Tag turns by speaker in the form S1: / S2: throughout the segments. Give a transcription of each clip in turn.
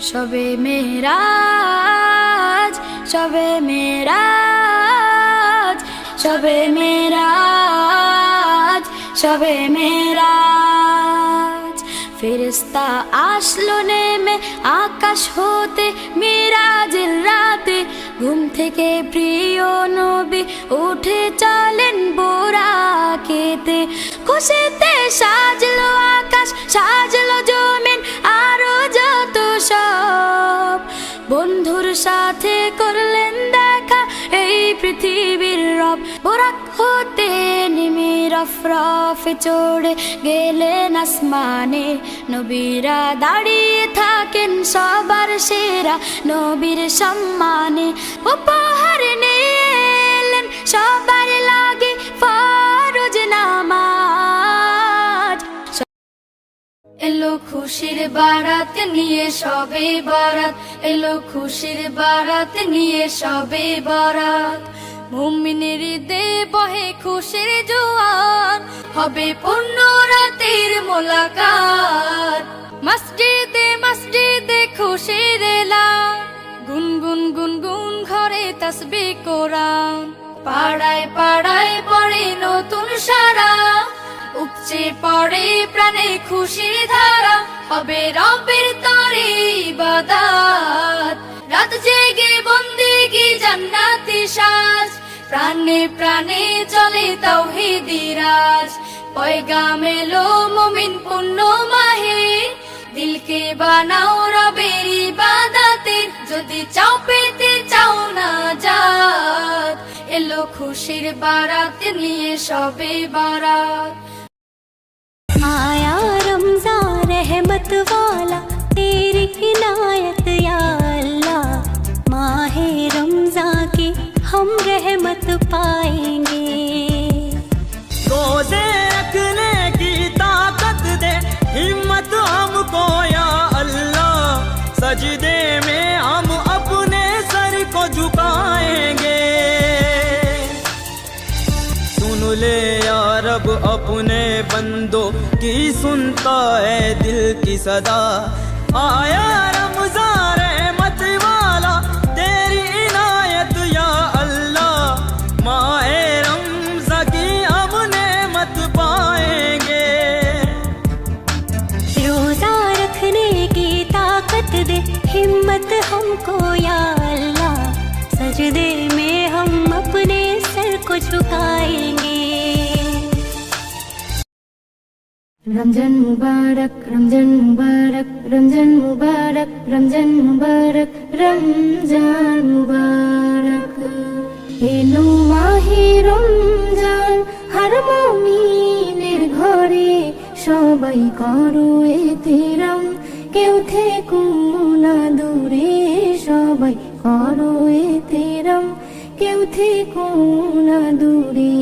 S1: শবে মেরাজ শবে মেরাজ শবে মেরাজ শবে মেরাজ। ফেরেস্তা আসলো নেমে, আকাশ হতে মেরাজের রাতে। ঘুম থেকে প্রিয় নবী উঠে চলেন বোরা খেতে। খুশিতে সাজলো আকাশ, সাজলো জমিন বোরাক হতে নেমে রফরফে চড়ে গেলেন আসমানে নবীরা দাঁড়িয়ে থাকেন সবার সেরা নবীর সম্মানে উপহার নিয়ে সবার লাগে ফরজ নামাজ এলো খুশির বারাত নিয়ে সবে বারাত এলো খুশির বারাত নিয়ে সবে বারাত মুমিনের দে বহে খুশির জোয়ার হবে পূর্ণ রাতের মোলাকাত। মসজিদে মসজিদে খুশির এলা গুনগুন গুনগুন ঘরে তসবি, কোরআন। পাড়ায় পাড়ায় পড়ে নতুন সারা। উপচে পড়ে প্রাণে খুশির ধারা। হবে রবের তরে ইবাদাত। রাত জেগে বন্দেগি জান্নাতি সাজ প্রাণে প্রাণে চলে তাওহীদি রাজ পয়গাম এলো মুমিন পুণ্য মাহে দিলকে বানাও রবের ইবাদাতে যদি চাও পেতে চাও না জাত এলো খুশির বারাত নিয়ে সবে বারাত
S2: आया रमजान रहमत वाला तेरी इनायत रहमत पाएँगे।
S3: रोज़े रखने की ताकत दे, हिम्मत हमको या अल्लाह। सजदे में हम अपने सर को झुकाएँगे। सुन ले या रब अपने बंदों की सुनता है दिल की सदा। आया
S2: दे हिम्मत हमको या अल्लाह सजदे में हम अपने सर को झुकाएंगे
S1: রমজান মুবারক রমজান মুবারক রমজান মুবারক রমজান মুবারক রমজান মুবারক এলো মাহে রমজান হর মুমিনের ঘরে সবাই করো এতেরাম কেউ থেকো না দূরে সবাই, করো এতেরাম কেউ থেকো না দূরে,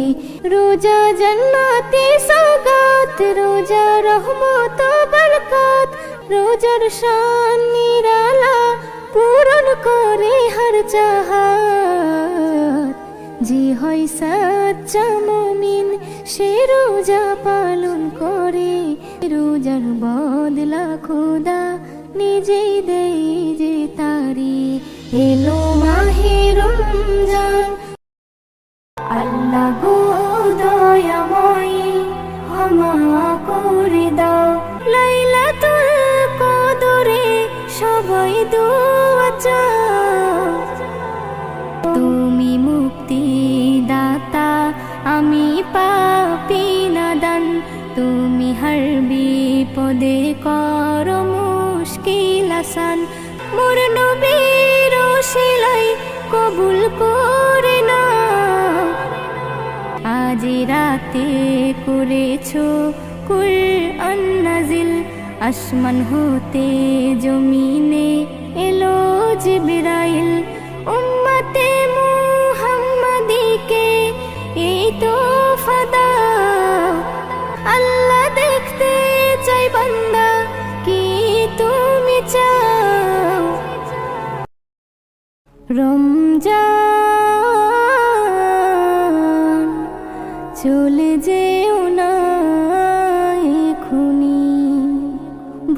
S1: রোজা জান্নাতে সৌগাত, রোজা রহমত বরকত। রোজার শান নিরালা পূরণ করে হর চাহাত। যে হয় সাচ্চা মমিন, সে রোজা পালন করে। রোজার বদলা খোদা নিজেই দেই যে তারি। এলো আসান মোর নবীর শিলাই কবুল করে না। আজ রাতে করেছ কুল আন্নাজিল আসমান হতে জমিনে এলো জিবরাইল। রমজান, চলে যেও না এখুনি।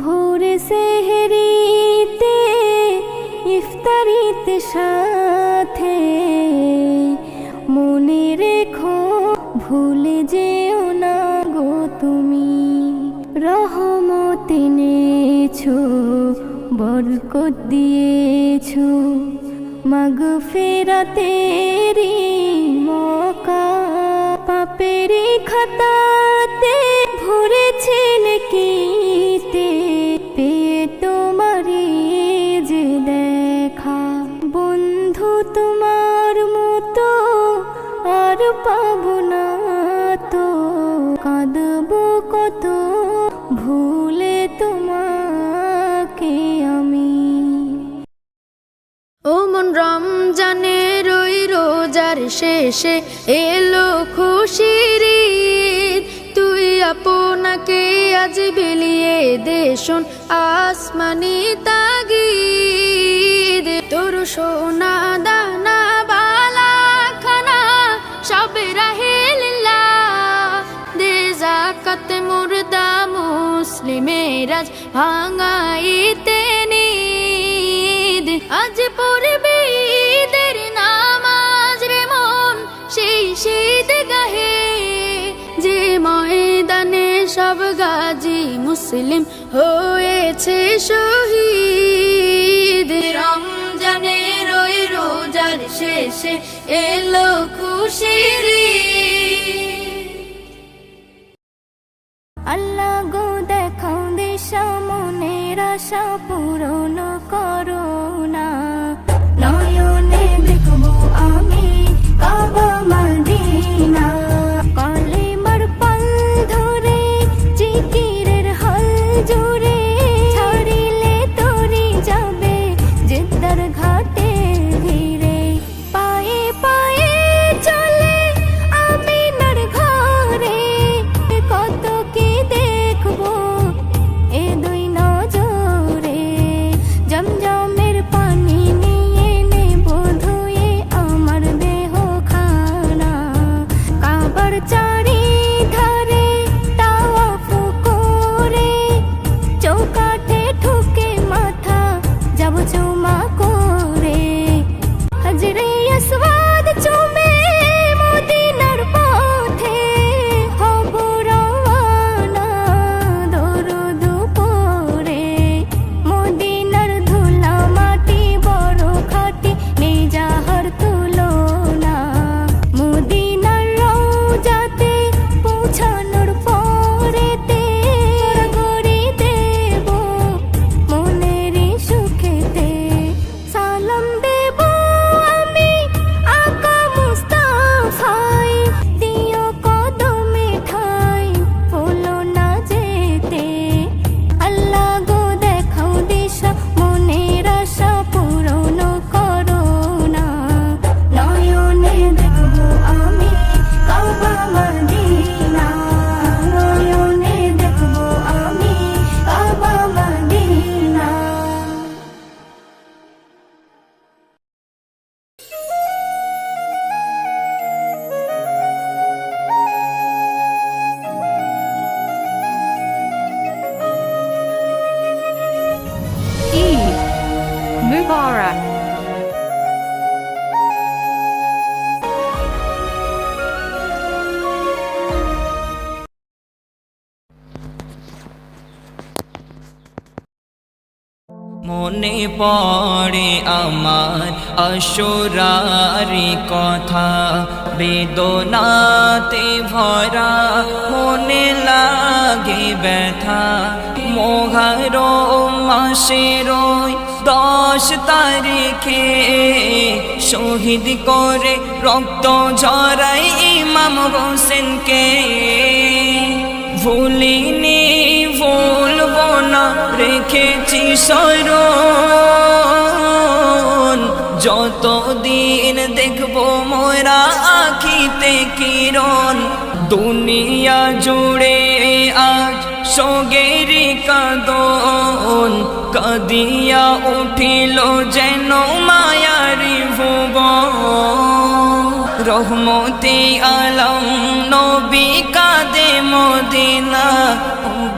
S1: ভোরে সেহরিতে, ইফতারিতে সাথে মনে রেখো, ভুলে যেও না গো তুমি। রহমত এনেছো বরকত দিয়েছ মাগ
S4: দেশন আসমানি তাগিদ। তোর সোনা দানা বালা খানা সব রাহিল্লা দে জাকাত মুর্দা মুসলিমেরাজ ভাঙাইতে নিদ। আজ পড়বে ঈদের নামাজ রে মন, সেই শীত গাহে। যে ময়দানে সব গাজী মুসলিম হয়েছে শহীদ রমজানের রই রোজার শেষে এলো খুশির।
S1: আল্লাহ গো দেখাও দেশ, মনের আশা পূরণ করো না পড়ে
S3: আমার অসুরারি কথা। বেদনাতে ভরা মনে লাগে ব্যথা। মোঘার মাসের দশ তারিখে শহীদ করে রক্ত ঝরাই ইমাম হোসেনকে। ভুলিনি, ভুলবো না, রেখেছি স্মরণ। যতদিন দেখব মোরা আখিতে কিরণ দুনিয়া জুড়ে আজ সগেরি কাদন। কাদিয়া উঠিল যেন মায়ারি ভুবন। রহমতে আলম নবী কাদে মদিনা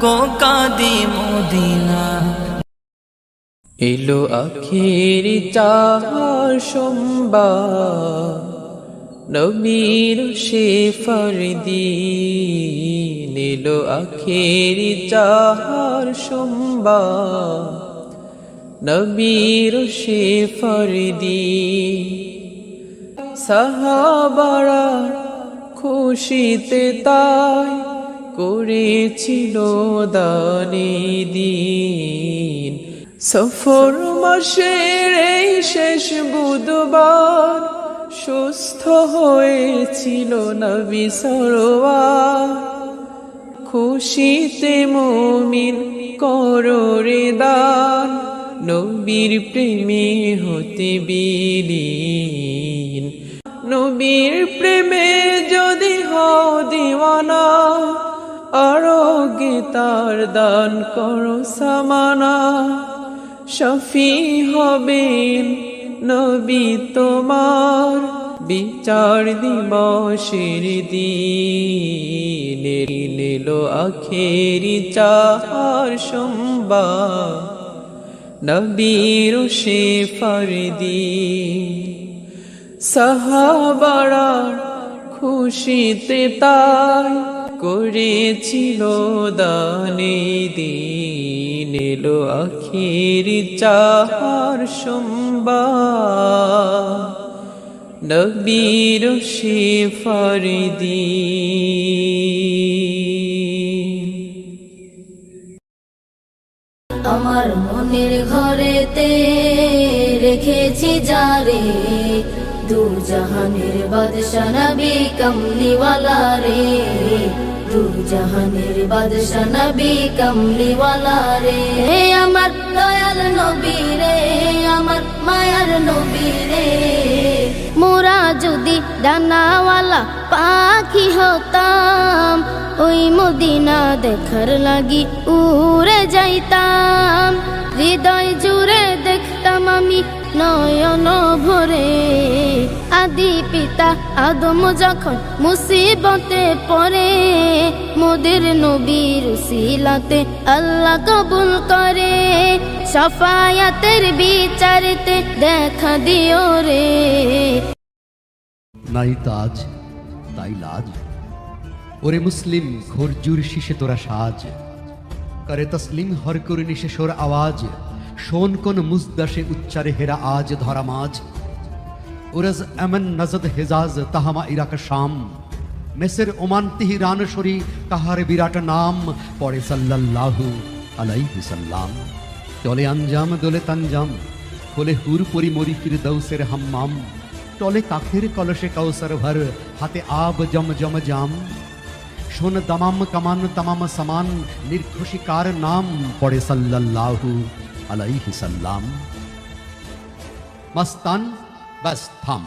S3: গো কাদে মদিনা।
S5: এলো আখের চার সোমবার, নবীর শেফার দিন এলো আখের চার সোমবার, নবীর শেফার দিন সাহাবারা খুশিতে তাই করেছিল দানি দিন। সফর মাসের এই শেষ বুধবার, সুস্থ হয়েছিল নবী সরোয়ার। খুশিতে মুমিন কররে দান, নবীর প্রেমে হতে বিলীন। নবীর প্রেমে যদি হও দিওয়ানা আরোগ্যে তার দান করো সামানা। শফি হবেন নবী তোমার বিচার দিবসের দিন। এলো আখেরি চার সোমবার নবীর শেফার দিন সাহাবারা খুশিতে তাই করেছিল দানে দিন। এলো আখির চার সোমবার নবীর শেফার দিন
S4: আমার মনের ঘরেতে রেখেছি যারে দু জাহানের বাদশা নবী কমলিওয়ালা রে। দু জাহানের বাদশা নবী কমলিওয়ালা রে। দয়াল নবীরে, আমার মায়ার নবীরে। মোরা যদি ডানাওয়ালা পাখি হতাম, ওই মদিনা দেখার লাগি উড়ে যাইতাম। হৃদয় জুড়ে দেখতাম আমি নয়ন ভরে আদি পিতা আদম যখন মুসিবতে পড়ে, মোদের নবীর সিলাতে আল্লাহ কবুল করে। সফায়াতের বিচারতে দেখা দিও রে।
S6: নাই তাজ তাই লাজ। ওরে মুসলিম খরজুর শিশে তোরা সাজ। করে তসলিম হর করে নিশেষর আওয়াজ। শোন কোন মুজদাসে উচ্চারে হেরা আজ ধরা মাঝ। উরজ এমন নজদ হেজাজ তাহামা ইরাক শাম। মেসের ওমান তিহি রানসরি তাহার বিরাট নাম। পড়ে সাল্লাল্লাহু আলাইহি সাল্লাম। চলে আঞ্জাম, দোলে তানজাম খোলে হুর পরি মরি ফির দৌসের হাম্মাম। টলে কাখের কলসে কৌসর ভর, হাতে আব জম জম জাম। শোন দামাম কামান, তামাম সমান নির্ঘোষিকার নাম? পড়ে সাল্লাল্লাহু আলাইহি সাল্লাম। মস্তান বাস থাম।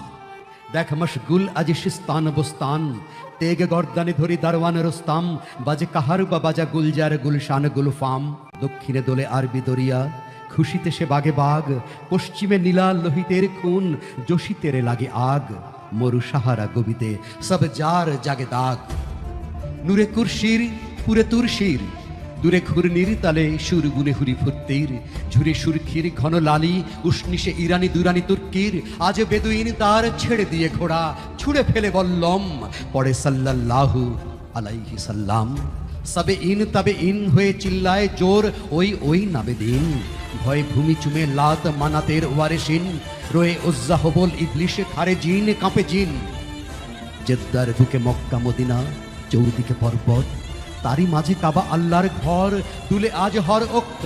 S6: দেখ মশগুল আজ শিস্তান বস্তান। তেগ গর্দানে ধরি দারওয়ান রোস্তাম। বাজে কাহার বা বাজা গুলজার গুলশান গুলফাম। দক্ষিণে দোলে আরবি দরিয়া, খুশিতে সে বাগে বাগ। পশ্চিমে নীলা লোহিতের খুন যোশিতেরে লাগে আগ। মরু সাহারা গবিতে সব যার জাগে দাগ। নূরে কুরশির, পুরে তুরশির। দূরে ঘূর্ণির তালে, সুর গুনে হুরি ফুর্তির ঝুরে সুরখির ঘন লালি উষ্ণিসে ইরানি দুরানি তুর্কির আজ বেদুইন তার ছেড়ে দিয়ে ঘোড়া, ছুড়ে ফেলে বললম। পড়ে সাল্লাল্লাহু আলাইহি সাল্লাম। সবে ইন তবে ইন হয়ে চিল্লায় জোর, ওই ওই নাবে দিন। ভয় ভূমি চুমে লাত মানাতের ওয়ারেসিন রয়ে উজ্জা হবল ইবলিশে খারে জিন কাঁপে জিন। জেদ্দার বুকে মক্কা মদিনা, চৌদিকে পর্বত। তারই মাঝে কাবা আল্লাহর ঘর দুলে আজ হর ওক্ত।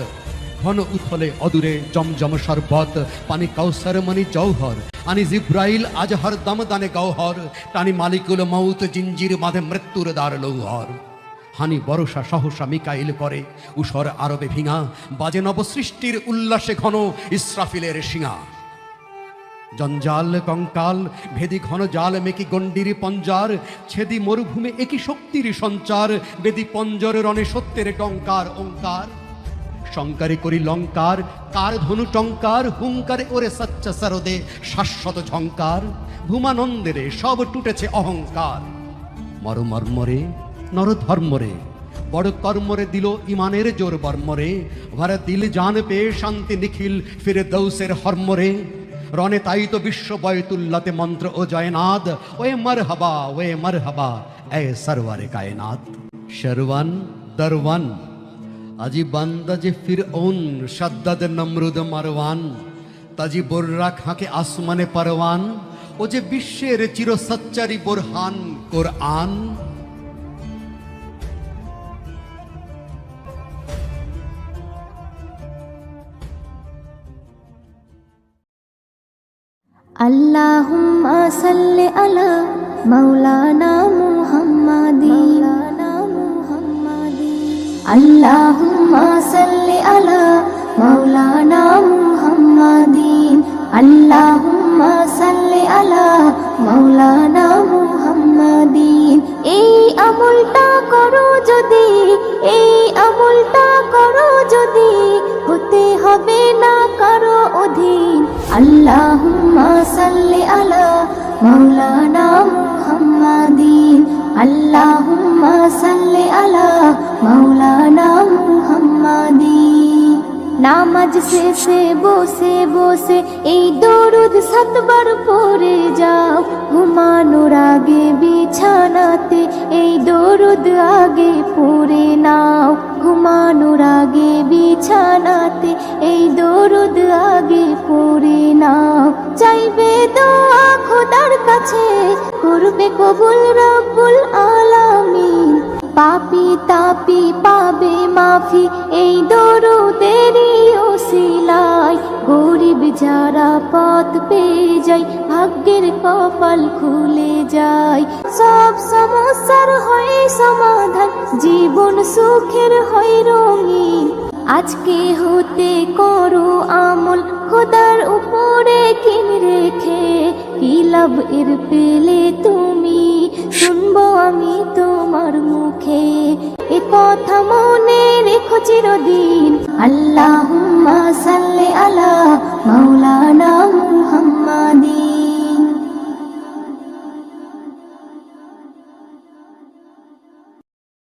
S6: ঘন উথলে অদূরে জমজম শরবত, পানি কৌসর মনি জৌহর আনি জিব্রাইল আজ হর দম দানে গৌহর টানি মালিকুল মৌত জিঞ্জির মাঝে মৃত্যুর দ্বার লৌহর। হানি বরসা সহসা মিকাইল করে, উষর আরবে ভিঙা, বাজে নবসৃষ্টির উল্লাসে ঘন ইসরাফিলের শিঙা। জঞ্জাল, কঙ্কাল, ভেদি ঘন জাল, মেকি গণ্ডির পঞ্জার, ছেদি মরুভূমে, একই শক্তির সঞ্চার, বেদি পঞ্জর, রণে সত্যের টঙ্কার ওঙ্কার শঙ্কারে করি লঙ্কার, কার ধনু টঙ্কার, হুঙ্কারে ওরে সচ্চা সরদে, শাশ্বত ঝঙ্কার। ভূমানন্দেরে সব টুটেছে অহংকার। মরমর্মরে, নরধর্মরে, বড় কর্মরে দিল ইমানের জোর বর্মরে ভরে দিল জান পেয়ে শান্তি নিখিল, ফিরে দৌসের হর্মরে। রনে তাই তো বিশ্ব বয়তুল্লাতে মন্ত্র ও জয়নাদ। ওয়ে মর হবা ওয়ে মর হবা এ সরওয়ারে কায়নাত। শরওয়ান, দরওয়ান, আজি বান্দা যে ফির ওন সাদ্দাদ নমরুদ মারওয়ান। তাজি বোর্রা খাঁকে আসমানে পারওয়ান। ও যে বিশ্বের চির সচ্চারি বোরহান, কোরআন।
S1: আল্লাহুম্মা সাল্লি আলা মাওলানা মুহাম্মাদি। আল্লাহুম্মা সাল্লি আলা মাওলানা মুহাম্মাদি। আল্লাহুম্মা সাল্লি আলা মাওলানা মুহাম্মাদি। এই আমলটা করো যদি, এই আমলটা করো যদি, হতে হবে না কারও অধীন। আল্লাহুম্মা সাল্লি আলা মাওলানা মুহাম্মাদিন আল্লাহুম্মা সাল্লি আলা মাওলানা মুহাম্মাদিন নামাজ শেষে বসে বসে এই দরুদ সাতবার পড়ে যাও। ঘুমানোর আগে বিছানাতে এই দরুদ আগে পড়ে নাও। ঘুমানোর আগে বিছানাতে এই দরুদ আগে পড়ে নাও। চাইবে দোয়া খোদার কাছে, করবে কবুল রব্বুল আলামিন। পাপি তাপি পাবে মাফি এই দরুদেরই ওসিলায়। গরিব যারা পথ পেয়ে যায়, ভাগ্যের কপাল খুলে যায়। সব সমস্যার হয় সমাধান, জীবন সুখের হয় রঙিন। আজকে হতে করো আমল, খোদার উপরে কিন রেখে, কি লাভ এর পেলে তুমি? শুনব আমি তোমার মুখে। এ কথা মনে রেখো চিরদিন। আল্লাহ সাল্লে আলা মাওলানা মুহাম্মদ।